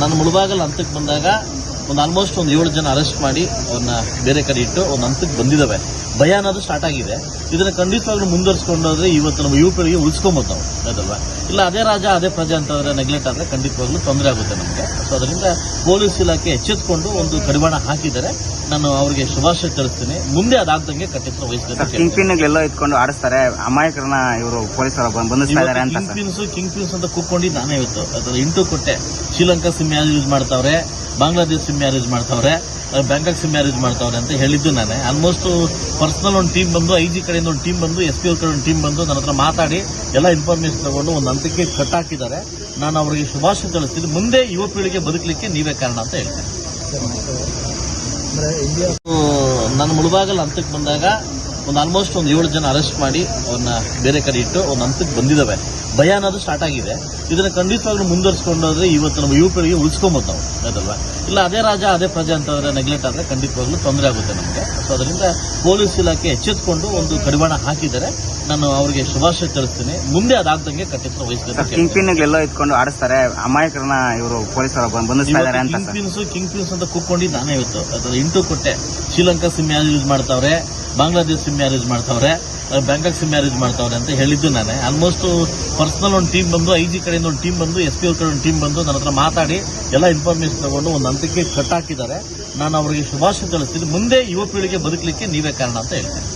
ನನ್ನ ಮುಳುಬಾಗಲ್ ಹಂತಕ್ಕೆ ಬಂದಾಗ ಒಂದು ಆಲ್ಮೋಸ್ಟ್ ಒಂದು ಏಳು ಜನ ಅರೆಸ್ಟ್ ಮಾಡಿ ಅವ್ರನ್ನ ಬೇರೆ ಕಡೆ ಇಟ್ಟು ಒಂದು ಹಂತಕ್ಕೆ ಬಂದಿದ್ದಾವೆ ಭಯ ಅನ್ನೋದು ಸ್ಟಾರ್ಟ್ ಆಗಿದೆ. ಇದನ್ನ ಖಂಡಿತವಾಗ್ಲೂ ಮುಂದುವರಿಸ್ಕೊಂಡೋದ್ರೆ ಇವತ್ತು ನಮ್ಮ ಯುವಕರಿಗೆ ಉಳಿಸ್ಕೊಂಬೋದು ನಾವು ಅದಲ್ವಾ ಇಲ್ಲ ಅದೇ ರಾಜ, ಅದೇ ಪ್ರಜೆ ಅಂತಂದ್ರೆ ನೆಗ್ಲೆಕ್ಟ್ ಆದರೆ ಖಂಡಿತವಾಗ್ಲೂ ತೊಂದರೆ ಆಗುತ್ತೆ ನಮಗೆ. ಸೊ ಅದರಿಂದ ಪೊಲೀಸ್ ಇಲಾಖೆ ಎಚ್ಚೆತ್ಕೊಂಡು ಒಂದು ಕಡಿವಾಣ ಹಾಕಿದ್ದಾರೆ. ನಾನು ಅವರಿಗೆ ಶುಭಾಶಯ ತಿಳಿಸ್ತೀನಿ. ಮುಂದೆ ಅದಾಗ್ದಂಗೆ ಕಟ್ಟೆಚ್ಚರ ವಹಿಸಬೇಕು ಕಿಂಗ್ ಪಿನ್ಗಳೆಲ್ಲ ಇಟ್ಕೊಂಡು ಆಡಿಸ್ತಾರೆ. ಅಮಾಯಕರನ್ನ ಇವರು ಪೊಲೀಸರು ಬಂಧಿಸ್ತಾ ಅಂತ ಕಿಂಗ್ ಪಿನ್ಸ್ ಕಿಂಗ್ ಪಿನ್ಸ್ ಅಂತ ಕೂತ್ಕೊಂಡು ನಾನೇ ಇವತ್ತು. ಅದ್ರ ಇಂಟು ಕೊಟ್ಟೆ. ಶ್ರೀಲಂಕಾ ಸಿಮ್ ಯಾರು ಯೂಸ್ ಮಾಡ್ತಾವ್ರೆ? ಬಾಂಗ್ಲಾದೇಶ್ ಸಿಮ್ ಯಾರು ಯೂಸ್ ಮಾಡ್ತಾವ್ರೆ? ಬ್ಯಾಂಕಾಕ್ ಸಿಮ್ ಯಾರು ಯೂಸ್ ಮಾಡ್ತಾವ್ರೆ ಅಂತ ಹೇಳಿದ್ದು ನಾನೇ. ಆಲ್ಮೋಸ್ಟ್ ಪರ್ಸನಲ್ ಒಂದು ಟೀಮ್ ಬಂದು ಐ ಜಿ ಕಡೆಯಿಂದ ಒಂದು ಟೀಮ್ ಬಂದು ಎಸ್ ಪಿ ಅವ್ರ ಕಡೆ ಒಂದು ಟೀಮ್ ಬಂದು ನನ್ನ ಹತ್ರ ಮಾತಾಡಿ ಎಲ್ಲ ಇನ್ಫಾರ್ಮೇಶನ್ ತಗೊಂಡು ಒಂದು ಹಂತಕ್ಕೆ ಕಟ್ ಹಾಕಿದ್ದಾರೆ. ನಾನು ಅವರಿಗೆ ಶುಭಾಶಯ ತಿಳಿಸ್ತೀನಿ. ಮುಂದೆ ಯುವ ಪೀಳಿಗೆ ಬದುಕಲಿಕ್ಕೆ ನೀವೇ ಕಾರಣ ಅಂತ ಹೇಳ್ತೇನೆ. ನನ್ನ ಮುಳುಬಾಗಲ್ ಹಂತಕ್ಕೆ ಬಂದಾಗ ಒಂದು ಆಲ್ಮೋಸ್ಟ್ ಒಂದು ಏಳು ಜನ ಅರೆಸ್ಟ್ ಮಾಡಿ ಅವ್ರನ್ನ ಬೇರೆ ಕಡೆ ಇಟ್ಟು ಒಂದು ಹಂತಕ್ಕೆ ಬಂದಿದ್ದಾವೆ ಭಯ ಅನ್ನೋದು ಸ್ಟಾರ್ಟ್ ಆಗಿದೆ. ಇದನ್ನ ಖಂಡಿತವಾಗ್ಲೂ ಮುಂದುವರಿಸ್ಕೊಂಡೋದ್ರೆ ಇವತ್ತು ನಮ್ಮ ಯುವಕರಿಗೆ ಉಳಿಸ್ಕೊಂಬೋದು ನಾವು ಅದಲ್ವಾ ಇಲ್ಲ ಅದೇ ರಾಜ ಅದೇ ಪ್ರಜೆ ಅಂತಂದ್ರೆ ನೆಗ್ಲೆಕ್ಟ್ ಆದ್ರೆ ಖಂಡಿತವಾಗ್ಲೂ ತೊಂದರೆ ಆಗುತ್ತೆ ನಮಗೆ. ಸೊ ಅದರಿಂದ ಪೊಲೀಸ್ ಇಲಾಖೆ ಎಚ್ಚೆತ್ಕೊಂಡು ಒಂದು ಕಡಿವಾಣ ಹಾಕಿದ್ದಾರೆ. ನಾನು ಅವರಿಗೆ ಶುಭಾಶಯ ತಿಳಿಸ್ತೀನಿ. ಮುಂದೆ ಅದಾಗ್ದಂಗೆ ಕಟ್ಟಿತ್ರ ವಹಿಸಬೇಕು ಕಿಂಗ್ ಪಿನ್ಗಳೆಲ್ಲ ಇಟ್ಕೊಂಡು ಆಡಿಸ್ತಾರೆ. ಅಮಾಯಕರನ್ನ ಇವರು ಪೊಲೀಸರು ಕಿಂಗ್ ಪಿನ್ಸ್ ಕಿಂಗ್ ಪಿನ್ಸ್ ಅಂತ ಕೂತ್ಕೊಂಡಿದ್ದು ನಾನೇ ಇವತ್ತು. ಅದ್ರ ಇಂಟು ಕೊಟ್ಟೆ. ಶ್ರೀಲಂಕಾ ಸಿಮ್ ಯೂಸ್ ಮಾಡ್ತಾವ್ರೆ. ಬಾಂಗ್ಲಾದೇಶ್ ಸಿಮ್ ಮ್ಯಾರೇಜ್ ಮಾಡ್ತಾವ್ರೆ ಬ್ಯಾಂಕಾಕ್ ಸಿಮ್ ಮ್ಯಾರೇಜ್ ಮಾಡ್ತಾವ್ರೆ ಅಂತ ಹೇಳಿದ್ದು ನಾನೇ. ಆಲ್ಮೋಸ್ಟ್ ಪರ್ಸನಲ್ ಒಂದು ಟೀಮ್ ಬಂದು, ಐ ಜಿ ಕಡೆಯಿಂದ ಒಂದು ಟೀಮ್ ಬಂದು, ಎಸ್ ಪಿ ಅವ್ರ ಕಡೆ ಒಂದು ಟೀಮ್ ಬಂದು ನನ್ನ ಹತ್ರ ಮಾತಾಡಿ, ಎಲ್ಲ ಇನ್ಫಾರ್ಮೇಶನ್ ತಗೊಂಡು ಒಂದು ಹಂತಕ್ಕೆ ಕಟ್ ಹಾಕಿದ್ದಾರೆ. ನಾನು ಅವರಿಗೆ ಶುಭಾಶಯ ತಿಳಿಸ್ತೀನಿ. ಮುಂದೆ ಯುವ ಪೀಳಿಗೆ ಬದುಕಲಿಕ್ಕೆ ನೀವೇ ಕಾರಣ ಅಂತ ಹೇಳ್ತೇನೆ.